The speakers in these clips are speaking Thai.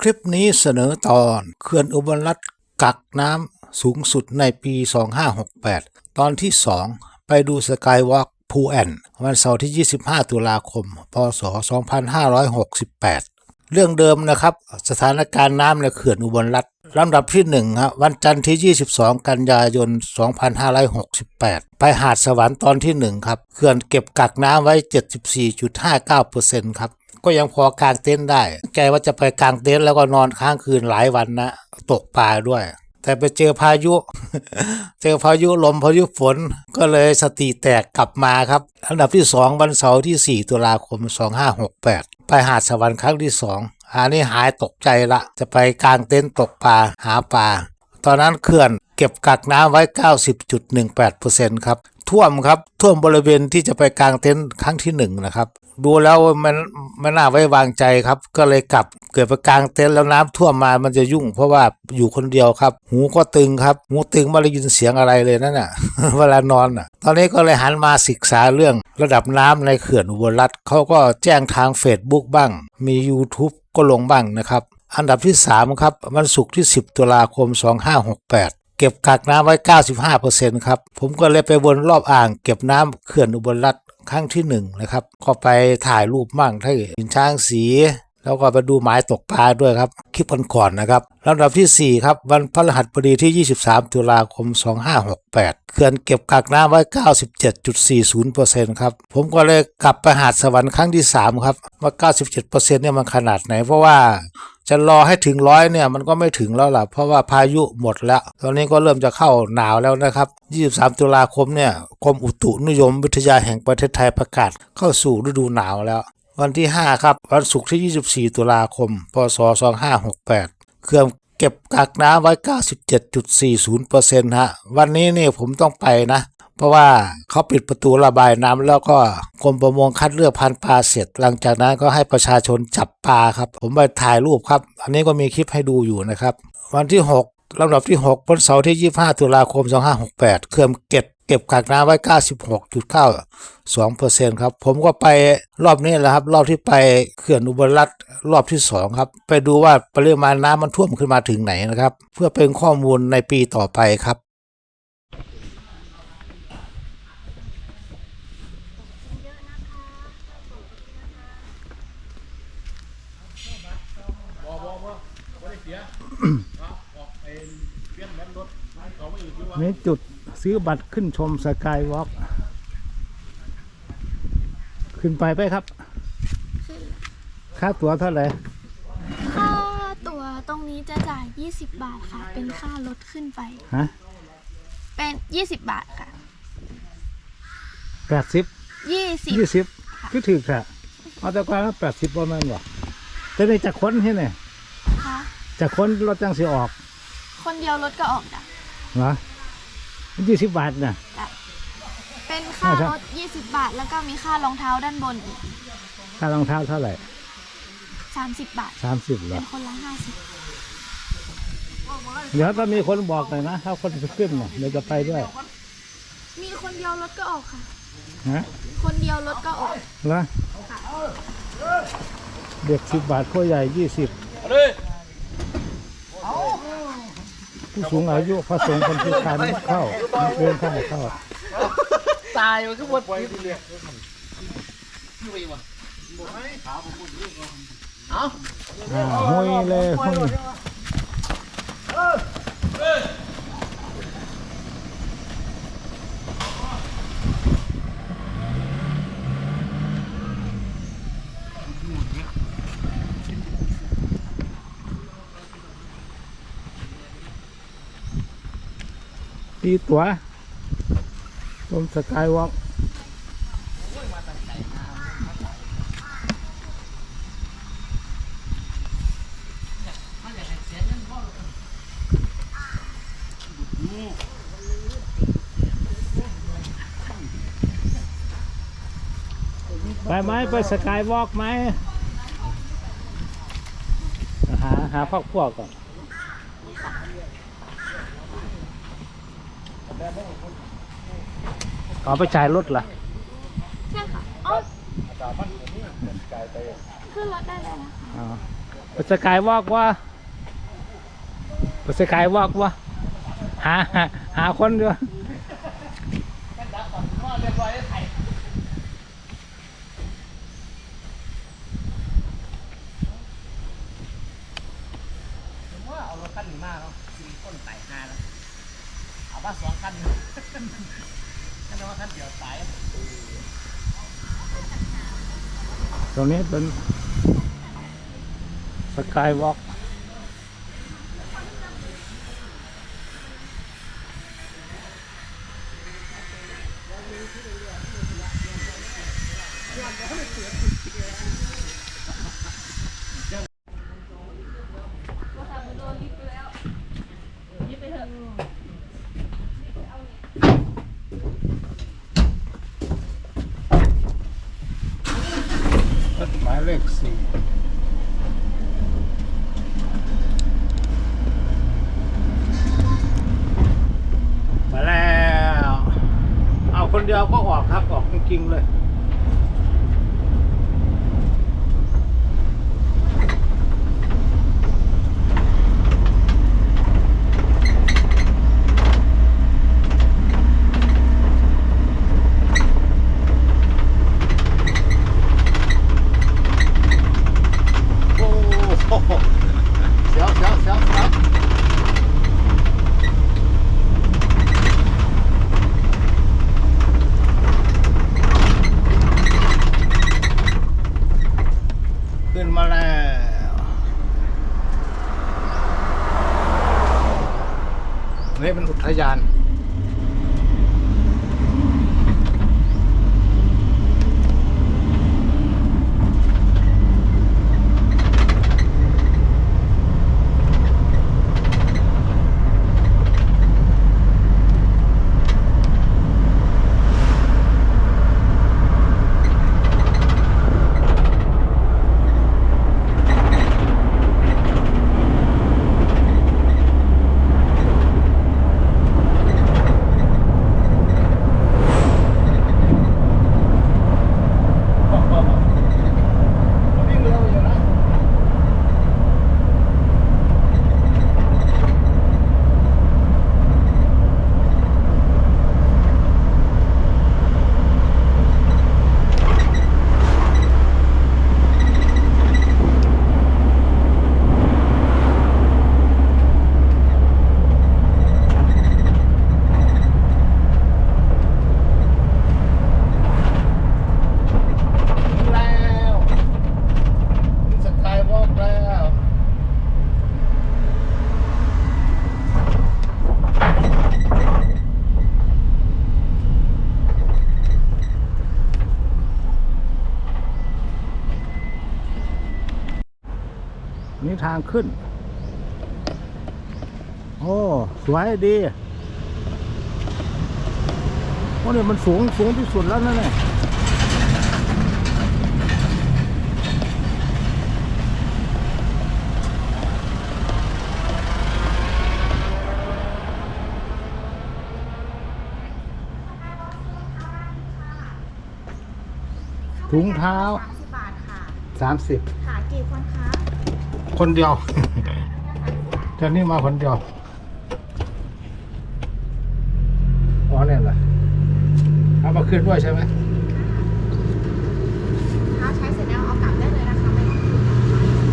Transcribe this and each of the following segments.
คลิปนี้เสนอตอนเขื่อนอุบลรัฐกักน้ำสูงสุดในปี 2568 ตอนที่ 2 ไปดูสกายวอล์กพูแอนวันเสาร์ที่ 25 ตุลาคม พศ 2568 เรื่องเดิมนะครับ สถานการณ์น้ำในเขื่อนอุบลรัฐลำดับที่1ครับวันจันทร์ที่ 22 กันยายน 2568 ไปหาดสวรรค์ตอนที่ 1 ครับเขื่อนเก็บกักน้ำไว้ 74.59%ครับ ก็ยังพอกางเต็นท์ได้ แกว่าจะไปกางเต็นท์แล้วก็นอนค้างคืนหลายวันนะ ตกปลาด้วย แต่ไปเจอพายุ เจอพายุลมพายุฝนก็เลยสติแตกกลับมาครับอันดับที่ 2 วันเสาร์ที่ 4 ตุลาคม 2568 ไปหาดสวรรค์ครั้งที่สองอันนี้หายตกใจละ จะไปกางเต็นท์ตกปลาหาปลา ตอนนั้นเขื่อนเก็บกักน้ำไว้ 90.18%ครับ ท่วมครับ ท่วมบริเวณที่จะไปกลางเต็นท์ครั้งที่หนึ่งนะครับ ดูแล้วมันม่น่าไว้วางใจครับ ก็เลยกลับเกิดไปกลางเต็นท์แล้วน้ำท่วมมามันจะยุ่ง เพราะว่าอยู่คนเดียวครับ หูก็ตึงครับ หูตึงไม่ได้ยินเสียงอะไรเลยนั่นน่ะ เวลานอนอะ ตอนนี้ก็เลยหันมาศึกษาเรื่องระดับน้ำในเขื่อนอุบลรัฐเขาก็แจ้งทาง Facebook บ้าง มี YouTube ก็ลงบ้างนะครับอันดับที่ 3 ครับ วันศุกร์ที่ 10 ตุลาคม 2568 เก็บกักน้ำไว้ 95%ครับ ผมก็เลยไปวนรอบอ่างเก็บน้ำเขื่อนอุบลรัฐครั้งที่1นะครับ ก็ไปถ่ายรูปมั่งที่หินช้างสี แล้วก็ไปดูหมายตกปลาด้วยครับคลิปก่อนๆนะครับลำดับที่ 4 ครับวันพฤหัสบดีที่ 23 ตุลาคม 2568 เขื่อนเก็บกักน้ำไว้ 97.40%ครับ ผมก็เลยกลับไปหาดสวรรค์ครั้งที่ 3 ครับ ว่า 97%เนี่ยมันขนาดไหน เพราะว่าจะรอให้ถึงร้อยเนี่ยมันก็ไม่ถึงแล้วล่ะ เพราะว่าพายุหมดแล้ว ตอนนี้ก็เริ่มจะเข้าหนาวแล้วนะครับ 23 ตุลาคมเนี่ยกรมอุตุนิยมวิทยาแห่งประเทศไทยประกาศเข้าสู่ฤดูหนาวแล้ว วันที่ 5 ครับ วันศุกร์ที่ 24 ตุลาคม พศ 2568 เครื่องเก็บกักน้ำไว้ 97.40%ฮะ วันนี้เนี่ยผมต้องไปนะ เพราะว่าเขาปิดประตูระบายน้ำแล้วก็กรมประมงคัดเลือกพันปลาเสร็จ หลังจากนั้นก็ให้ประชาชนจับปลาครับ ผมไปถ่ายรูปครับ อันนี้ก็มีคลิปให้ดูอยู่นะครับ วันที่ 6ลำดับที่6วันเสาร์ที่ 25 ตุลาคม 2568 เครื่องเก็บ เก็บกักน้ำไว้ 96.92%ครับ ผมก็ไปรอบนี้แหละครับ รอบที่ไปเขื่อนอุบลรัฐรอบที่ 2 ครับ ไปดูว่าปริมาณน้ำมันท่วมขึ้นมาถึงไหนนะครับ เพื่อเป็นข้อมูลในปีต่อไปครับนี่จุด ซื้อบัตรขึ้นชมสกายวอล์กขึ้นไปไปครับ ค่าตั๋วเท่าไหร่ ค่าตั๋วตรงนี้จะจ่าย 20 บาทค่ะ เป็นค่ารถขึ้นไป ฮะ เป็น 20 บาทค่ะ แปดสิบ 20 ยี่สิบก็ถือค่ะ เอาแต่กว่าแปดสิบประมาณบ่แต่ในจากคนที่ไหนค่ะ จากคนรถจังสีออก คนเดียวรถก็ออกจ้ะ เหรอ ยี่สิบบาทนะเป็นค่าอ่าครัรบถ20บาท แล้วก็มีค่ารองเท้าด้านบนอีกค่ารองเท้าเท่าไหร่30บาทสามสิบเหรเป็อนคนละเดี๋ยวถ้ามีคนบอกหน่อยนะถ้าคนจะขึ้นเนี่ยเดี๋ยวจะไปด้วย50มีคนเดียวรถก็ออกค่ะฮะคนเดียวรถก็ออกเหรอเด็กสิบบาทผู้ใหญ่ยี่สิบ ผู้สูงอายุพระสงฆ์คนพิการไม่เข้าเดินเข้าเข้าตายมันก็หมดไปเอาอ่าห้อยเลยห้อย ตีตัวลมสกายวอล์กไปไหมไปสกายวอล์กไหมหาหาพวกพวกก่อน เอาไปจ่ายรถล่ะใช่ค่ะอ๋อขึ้นรถได้เลยนะคะอ๋อไปสกายวอล์กวะไปสกายวอล์กวะหาหาหาคนด้วยผมว่าเอารถคันนี้มาแล้วสี่คนไต่หาแล้วเอา มาสองคันคันว่าคันเดียวตายตรงนี้เป็นสกายวอล์ก หมายเลขสี่มาแล้ว เอาคนเดียวก็ออกครับ ออกจริงๆเลย โอ้โหเสียวเสียวเสียวเสียวขึ้น มาแล้วนี่เป็นอุทยาน วิ่งเร็วอยู่นะ ถึงแล้วถึงสกายวอล์กแล้ว นี่ทางขึ้น โอ้ สวยดีโอ้เนี่ยมันสูงสูงที่สุดแล้วนั่นแหละถุงเท้าสามสิบบาทค่ะสามสิบค่ะ กี่คนคะ คนเดียวเจะนี่มาคนเดียวอ๋อเนี่ยเหรอเอามาขึ้นด้วยใช่ไหมถ้าใช้เสร็จแล้วเอากลับได้เลยนะคะไม่ต้องคืน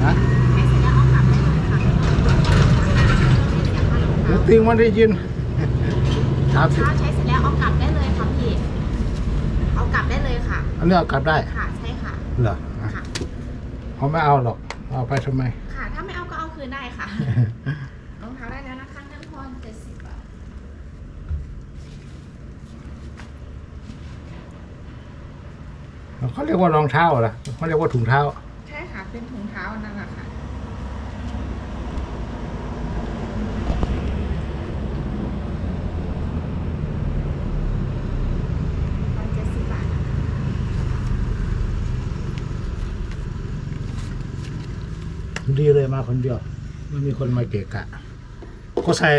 ฮะใช้เสร็จแล้วเอากลับได้เลยค่ะไม่ต้องคืนหนูติงมันได้ยินสามสิบถ้าใช้เสร็จแล้วเอากลับได้เลยค่ะพี่เอากลับได้เลยค่ะอันนี้เอากลับได้ค่ะใช่ค่ะเหรออะค่ะเขาไม่เอาหรอก เอาไปทำไมค่ะถ้าไม่ รองเท้าได้แล้วนะคะเงินทอนเจ็ดสิบบาทเขาเรียกว่ารองเท้าเหรอเขาเรียกว่าถุงเท้า ใช่ค่ะ เป็นถุงเท้านั่นแหละค่ะตอนเจ็ดสิบบาทนะคะดีเลยมาคนเดียว ไม่มีคนมาเกะกะ ก็ใส่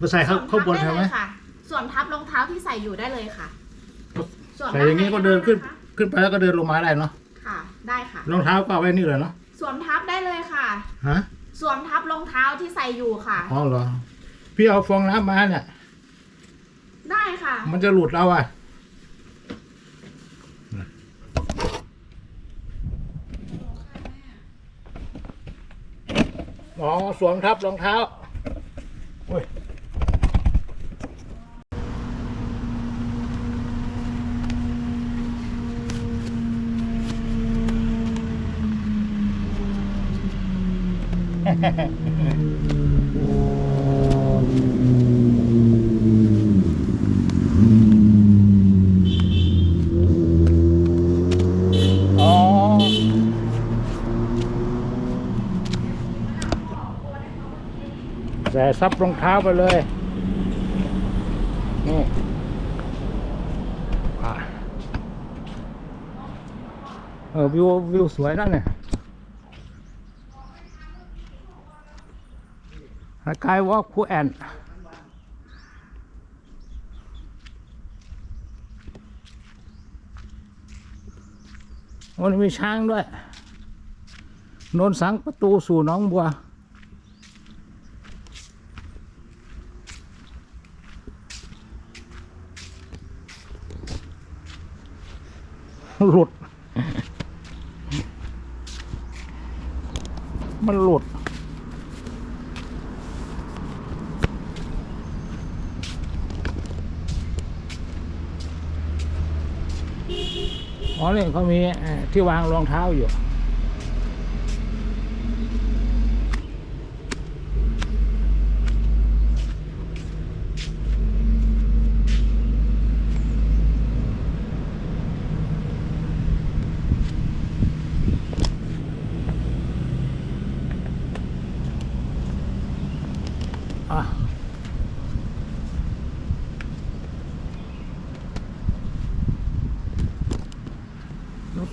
ก็ใส่ข้างข้างบนได้ใช่ไหมเลยค่ะส่วนทับรองเท้าที่ใส่อยู่ได้เลยค่ะส่วนใส่อย่างนี้ก็เดินขึ้นะคะขึ้นไปแล้วก็เดินลงมาได้เนาะ ค่ะ ได้ค่ะ รองเท้าก็เอาไว้นี่เลยเนาะ สวมทับได้เลยค่ะ ฮะ สวมทับรองเท้าที่ใส่อยู่ค่ะ อ๋อเหรอ พี่เอาฟองน้ำมาเนี่ย ได้ค่ะ มันจะหลุดเอาอะ อ๋อสวมทับรองเท้าอุ้ยอ๋อ ใส่ ซับรองเท้าไปเลย นี่เออวิววิวสวยนั่นเนี่ยกายวอล์กคูแอนมันมีช้างด้วย นนสังประตูสู่น้องบัว หลุด มันหลุด อ๋อนี่เขามีที่วางรองเท้าอยู่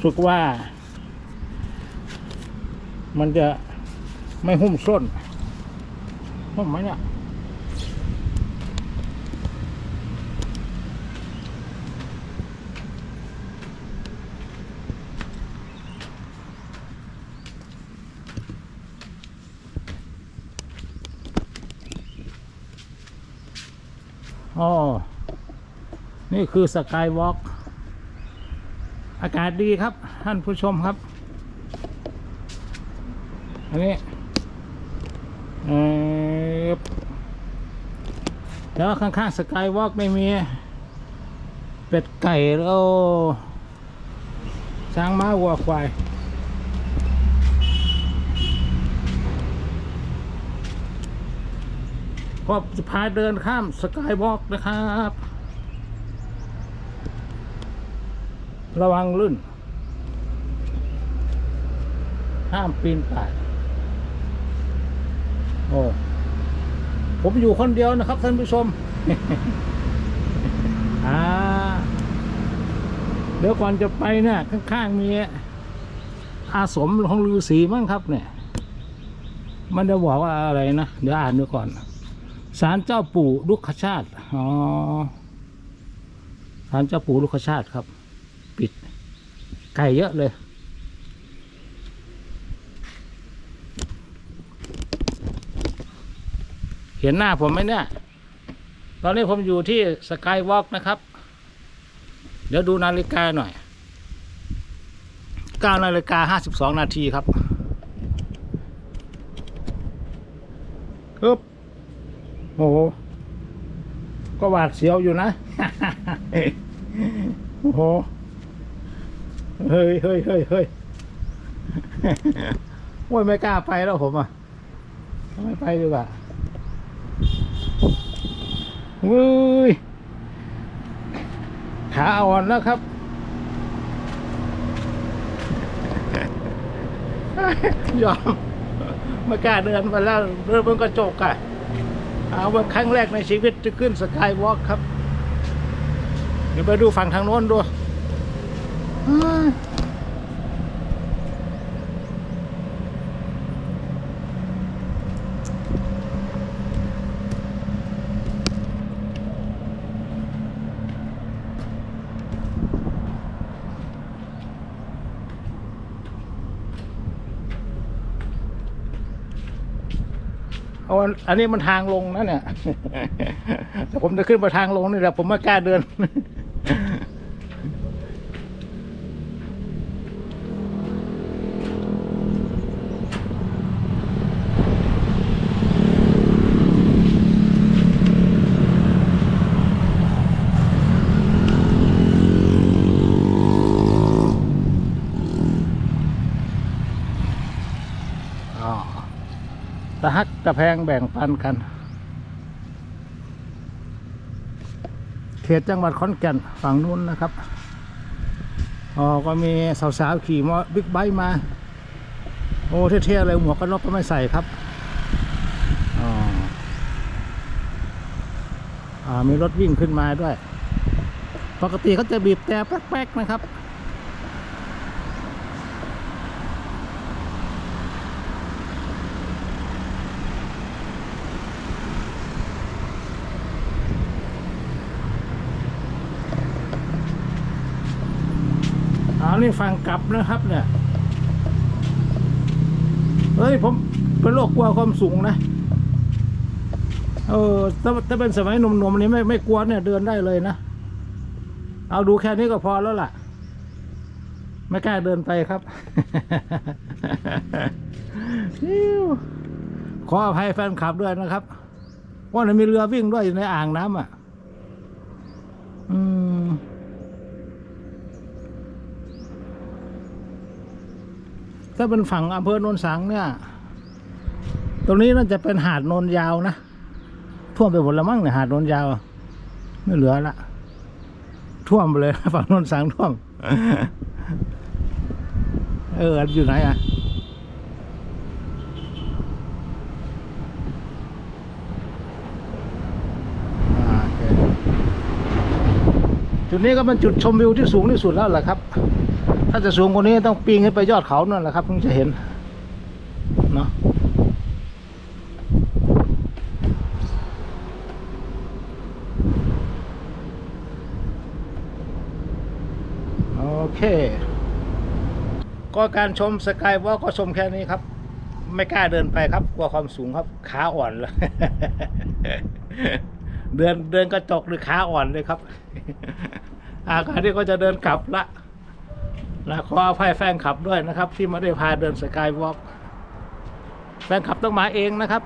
สึกว่า มันจะไม่หุ้มส้นหุ้มไหมเนี่ยอ๋อ นี่คือสกายวอล์ก อากาศดีครับ ท่านผู้ชมครับ อันนี้เออแล้วข้างๆสกายวอล์กไม่มี เป็ดไก่แล้วช้างม้าวัวควายก็จะพาเดินข้ามสกายวอล์กนะครับ ระวังลื่น ห้ามปีนป่าย โอ้ผมอยู่คนเดียวนะครับท่านผู้ชมอ่าเดี๋ยวก่อนจะไปเนี่ยข้างๆมีอาสมของฤาษีมั้งครับ เนี่ย มันจะบอกว่าอะไรนะ เดี๋ยวอ่านดูก่อนศาลเจ้าปู่ลุกขชาติ อ๋อศาลเจ้าปู่ลุกขชาติครับ ไก่เยอะเลยเห็นหน้าผมไหมเนี่ย ตอนนี้ผมอยู่ที่สกายวอล์กนะครับ เดี๋ยวดูนาฬิกาหน่อย9นาฬิกา52 นาทีครับปึ๊บโอ้โห ก็หวาดเสียวอยู่นะ โอ้โห เฮ้ยเฮ้ยเฮ้ยเฮ้ยโอ้ยไม่กล้าไปแล้วผมอะไม่ไปดีกว่าเว้ยขาอ่อนแล้วครับยอมไม่กล้าเดินมาแล้วเดินบนกระจกอะเอาว่าครั้งแรกในชีวิตจะขึ้นสกายวอล์กครับ เดี๋ยวไปดูฝั่งทางโน้นดู เอาอันอันนี้มันทางลงนะเนี่ย แต่ผมจะขึ้นไปทางลงนี่แหละผมไม่กล้าเดิน อ๋อะฮักตะแพงแบ่งปันกัน เขตจังหวัดขอนแก่นฝั่งนู้นนะครับอ๋อก็มีสาวๆขี่มอบิ๊กไบค์มา โอ้เท่ๆเลยหมวกกันน็อกก็ไม่ใส่ครับอ๋ออ่ามีรถวิ่งขึ้นมาด้วย ปกติเขาจะบีบแต่แป๊กๆนะครับ นี่ฟังกลับนะครับเนี่ยเฮ้ยผมเป็นโรคกลัวความสูงนะเออถ้าถ้าเป็นสมัยหนุ่มๆนี่ไม่ไม่กลัวเนี่ยเดินได้เลยนะ เอาดูแค่นี้ก็พอแล้วล่ะ ไม่กล้าเดินไปครับขออภัยแฟนคลับด้วยนะครับว่ามันมีเรือวิ่งด้วยอยู่ในอ่างน้ำอะ อืม ถ้าเป็นฝั่งอำเภอโนนสังเนี่ย ตรงนี้น่าจะเป็นหาดโนนยาวนะ ท่วมไปหมดแล้วมั้งเนี่ยหาดโนนยาว ไม่เหลือละ ท่วมไปเลย ฝั่งโนนสังท่วม เออ อยู่ไหนอะจุดนี้ก็เป็นจุดชมวิวที่สูงที่สุดแล้วแหละครับ ถ้าจะสูงกว่านี้ต้องปีนขึ้นไปยอดเขานั่นแหละครับถึงจะเห็นเนาะโอเค ก็การชมสกายวอล์กก็ชมแค่นี้ครับ ไม่กล้าเดินไปครับ กลัวความสูงครับ ขาอ่อนเลยเดินเดินกระจกหรือขาอ่อนเลยครับ อาการที่ก็จะเดินกลับละ นะขออภัยแฟนคลับด้วยนะครับ ที่ไม่ได้พาเดินสกายวอล์กแฟนคลับต้องมาเองนะครับ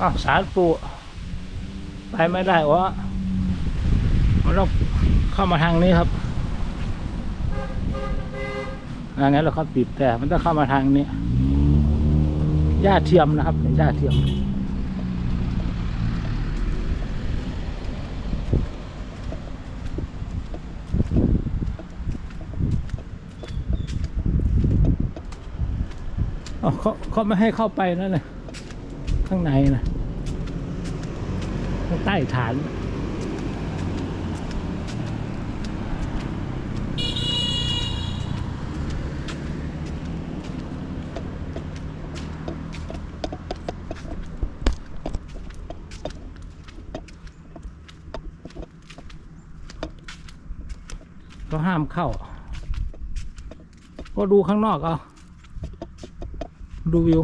อ้าวสารปูไปไม่ได้วะมันต้องเข้ามาทางนี้ครับอย่างนั้นเราเขาปิดแต่มันต้องเข้ามาทางนี้หญ้าเทียมนะครับหญ้าเทียม เขาเขาไม่ให้เข้าไปนั่นเลยข้างในนะข้างใต้ฐานก็ห้ามเข้า ก็ดูข้างนอกเอา ดูวิว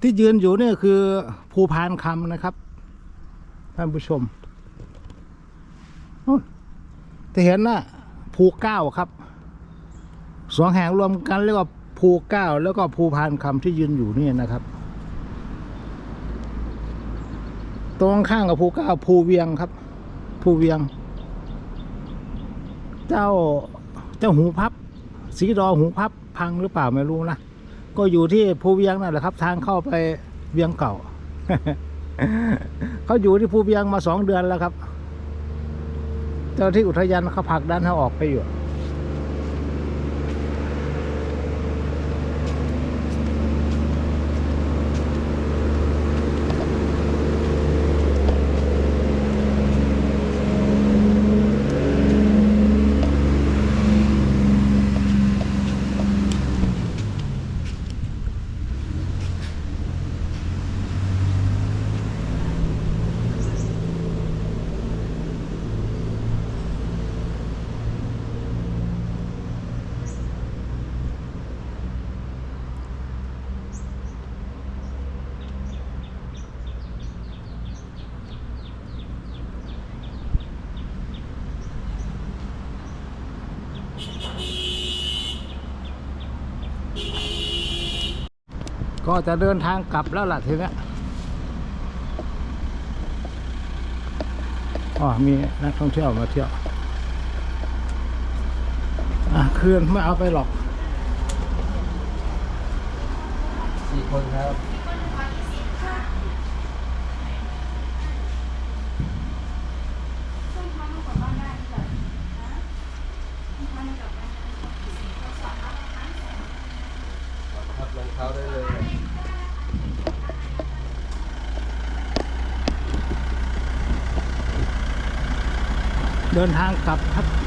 ที่ยืนอยู่เนี่ยคือภูพานคำนะครับ ท่านผู้ชมจะเห็นนะภูเก้าครับสองแห่งรวมกันเรียกว่าภูเก้าแล้วก็ภูพานคำที่ยืนอยู่นี่นะครับ ตรงข้างกับภูเก้าภูเวียงครับภูเวียง เจ้าเจ้าหูพับ สีดอหูพับพังหรือเปล่าไม่รู้นะก็อยู่ที่ภูเวียงนั่นแหละครับ ทางเข้าไปเวียงเก่า เขาอยู่ที่ภูเวียงมาสองเดือนแล้วครับ เจ้าที่อุทยานเขาผลักดันให้ออกไปอยู่ ก็จะเดินทางกลับแล้วล่ะทีนี้อ๋อมีนักท่องเที่ยวมาเที่ยวอะคืนไม่เอาไปหรอกสี่คนครับครับรองเท้าได้เลย เดินทางกลับครับ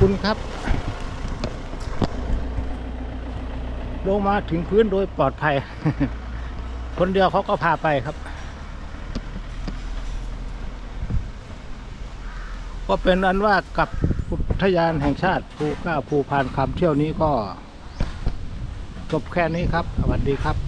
คุณครับ ลงมาถึงพื้นโดยปลอดภัย คนเดียวเขาก็พาไปครับ ก็เป็นอันว่ากับอุทยานแห่งชาติภูก้าภูพานคำเที่ยวนี้ก็จบแค่นี้ครับ สวัสดีครับ